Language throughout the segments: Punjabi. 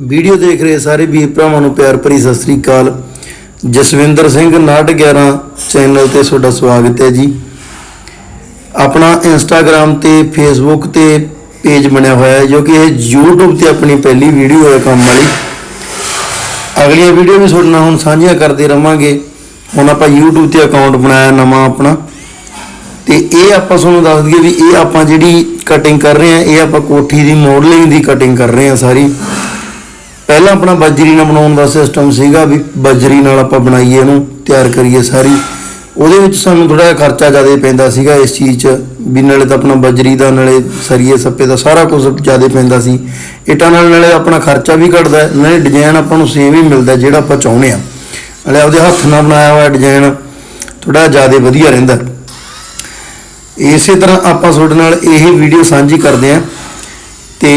ਵੀਡੀਓ ਦੇਖ ਰਹੇ ਸਾਰੇ ਵੀਰ ਭਰਾਵਾਂ ਨੂੰ ਪਿਆਰ ਭਰੀ ਸਤਿ ਸ੍ਰੀ ਅਕਾਲ। ਜਸਵਿੰਦਰ ਸਿੰਘ 911 ਚੈਨਲ ਤੇ ਤੁਹਾਡਾ ਸਵਾਗਤ ਹੈ ਜੀ। ਆਪਣਾ ਇੰਸਟਾਗ੍ਰam ਤੇ, ਫੇਸਬੁੱਕ ਤੇ ਪੇਜ ਬਣਿਆ ਹੋਇਆ ਹੈ, ਜੋ ਕਿ ਇਹ YouTube ਤੇ ਆਪਣੀ ਪਹਿਲੀ ਵੀਡੀਓ ਹੈ ਕੰਮ ਵਾਲੀ। ਅਗਲੀਆਂ ਵੀਡੀਓ ਵੀ ਤੁਹਾਡੇ ਨਾਲ ਹੁਣ ਸਾਂਝੀਆਂ ਕਰਦੇ ਰਵਾਂਗੇ। ਹੁਣ ਆਪਾਂ YouTube ਤੇ ਅਕਾਊਂਟ ਬਣਾਇਆ ਨਵਾਂ ਆਪਣਾ। ਤੇ ਇਹ ਆਪਾਂ ਤੁਹਾਨੂੰ ਦੱਸ ਦਈਏ ਵੀ ਇਹ ਆਪਾਂ ਜਿਹੜੀ ਕਟਿੰਗ ਕਰ ਰਹੇ ਆ ਇਹ ਆਪਾਂ ਕੋਠੀ ਦੀ ਮੋਡਲਿੰਗ ਦੀ ਕਟਿੰਗ ਕਰ ਰਹੇ ਆ ਸਾਰੀ। ਪਹਿਲਾਂ ਆਪਣਾ ਬਜਰੀ ਨਾਲ ਬਣਾਉਣ ਦਾ ਸਿਸਟਮ ਸੀਗਾ ਵੀ ਬਜਰੀ ਨਾਲ ਆਪਾਂ ਬਣਾਈਏ ਇਹਨੂੰ, ਤਿਆਰ ਕਰੀਏ ਸਾਰੀ। ਉਹਦੇ ਵਿੱਚ ਸਾਨੂੰ ਥੋੜਾ ਜਿਹਾ ਖਰਚਾ ਜ਼ਿਆਦਾ ਪੈਂਦਾ ਸੀਗਾ ਇਸ ਚੀਜ਼ 'ਚ, ਵੀ ਨਾਲੇ ਤਾਂ ਆਪਣਾ ਬਜਰੀ ਦਾ, ਨਾਲੇ ਸਰੀਏ ਸੱਪੇ ਦਾ ਸਾਰਾ ਕੁਝ ਜ਼ਿਆਦਾ ਪੈਂਦਾ ਸੀ। ਇੱਟਾਂ ਨਾਲ ਨਾਲੇ ਆਪਣਾ ਖਰਚਾ ਵੀ ਘਟਦਾ, ਨਾਲੇ ਡਿਜ਼ਾਈਨ ਆਪਾਂ ਨੂੰ ਸੇਮ ਹੀ ਮਿਲਦਾ ਜਿਹੜਾ ਆਪਾਂ ਚਾਹੁੰਦੇ ਆ ਨਾਲੇ ਆਪਦੇ ਹੱਥ ਨਾਲ ਬਣਾਇਆ ਹੋਇਆ ਡਿਜ਼ਾਈਨ ਥੋੜਾ ਜ਼ਿਆਦਾ ਵਧੀਆ ਰਹਿੰਦਾ। ਇਸੇ ਤਰ੍ਹਾਂ ਆਪਾਂ ਤੁਹਾਡੇ ਨਾਲ ਇਹ ਵੀਡੀਓ ਸਾਂਝੀ ਕਰਦੇ ਆਂ ਤੇ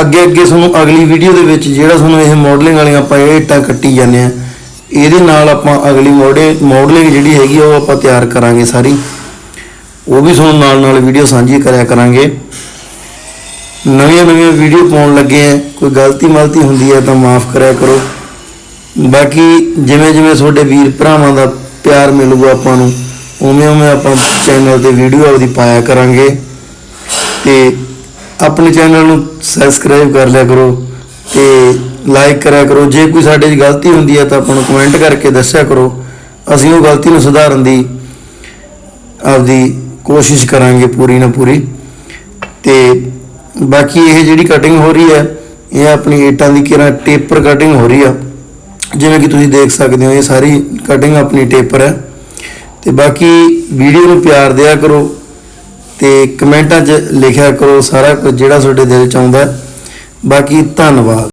ਅੱਗੇ ਅੱਗੇ ਤੁਹਾਨੂੰ ਅਗਲੀ ਵੀਡੀਓ ਦੇ ਵਿੱਚ ਜਿਹੜਾ ਤੁਹਾਨੂੰ ਇਹ ਮਾਡਲਿੰਗ ਵਾਲੀਆਂ ਆਪਾਂ ਇਹ ਇੱਟਾਂ ਕੱਟੀ ਜਾਂਦੇ ਆ ਇਹਦੇ ਨਾਲ ਆਪਾਂ ਅਗਲੀ ਮੋਡੇ ਮਾਡਲਿੰਗ ਜਿਹੜੀ ਹੈਗੀ ਆ, ਉਹ ਆਪਾਂ ਤਿਆਰ ਕਰਾਂਗੇ ਸਾਰੀ। ਉਹ ਵੀ ਤੁਹਾਨੂੰ ਨਾਲ ਨਾਲ ਵੀਡੀਓ ਸਾਂਝੀ ਕਰਿਆ ਕਰਾਂਗੇ। ਨਵੀਆਂ ਨਵੀਆਂ ਵੀਡੀਓ ਪਾਉਣ ਲੱਗੇ ਆ ਕੋਈ ਗਲਤੀ ਮਲਤੀ ਹੁੰਦੀ ਹੈ ਤਾਂ ਮਾਫ ਕਰਿਆ ਕਰੋ। ਬਾਕੀ ਜਿਵੇਂ ਜਿਵੇਂ ਤੁਹਾਡੇ ਵੀਰ ਭਰਾਵਾਂ ਦਾ ਪਿਆਰ ਮਿਲੂਗਾ ਆਪਾਂ ਨੂੰ, ਉਵੇਂ ਉਵੇਂ ਆਪਾਂ ਚੈਨਲ ਤੇ ਵੀਡੀਓ ਆਪਦੀ ਪਾਇਆ ਕਰਾਂਗੇ। ਤੇ ਆਪਣੇ ਚੈਨਲ ਨੂੰ ਸਬਸਕ੍ਰਾਈਬ ਕਰ ਲਿਆ ਕਰੋ ਤੇ ਲਾਈਕ ਕਰਿਆ ਕਰੋ। ਜੇ ਕੋਈ ਸਾਡੇ 'ਚ ਗਲਤੀ ਹੁੰਦੀ ਹੈ ਤਾਂ ਆਪਾਂ ਨੂੰ ਕਮੈਂਟ ਕਰਕੇ ਦੱਸਿਆ ਕਰੋ। ਅਸੀਂ ਉਹ ਗਲਤੀ ਨੂੰ ਸੁਧਾਰਨ ਦੀ ਆਪਦੀ ਕੋਸ਼ਿਸ਼ ਕਰਾਂਗੇ ਪੂਰੀ ਨਾ ਪੂਰੀ। ਤੇ ਬਾਕੀ ਇਹ ਜਿਹੜੀ ਕਟਿੰਗ ਹੋ ਰਹੀ ਹੈ, ਇਹ ਆਪਣੀ ਏਟਾਂ ਦੀ ਕਿਰਾਂ ਟੇਪਰ ਕਟਿੰਗ ਹੋ ਰਹੀ ਆ। ਜਿਵੇਂ ਕਿ ਤੁਸੀਂ ਦੇਖ ਸਕਦੇ ਹੋ, ਇਹ ਸਾਰੀ ਕਟਿੰਗ ਆਪਣੀ ਟੇਪਰ ਹੈ। ਤੇ ਬਾਕੀ ਵੀਡੀਓ ਨੂੰ ਪਿਆਰ ਦਿਆ ਕਰੋ। ਤੇ ਕਮੈਂਟਾਂ 'ਚ ਲਿਖਿਆ ਕਰੋ ਸਾਰਾ ਕੁਝ ਜਿਹੜਾ ਤੁਹਾਡੇ ਦਿਲ 'ਚ ਆਉਂਦਾ ਬਾਕੀ ਧੰਨਵਾਦ।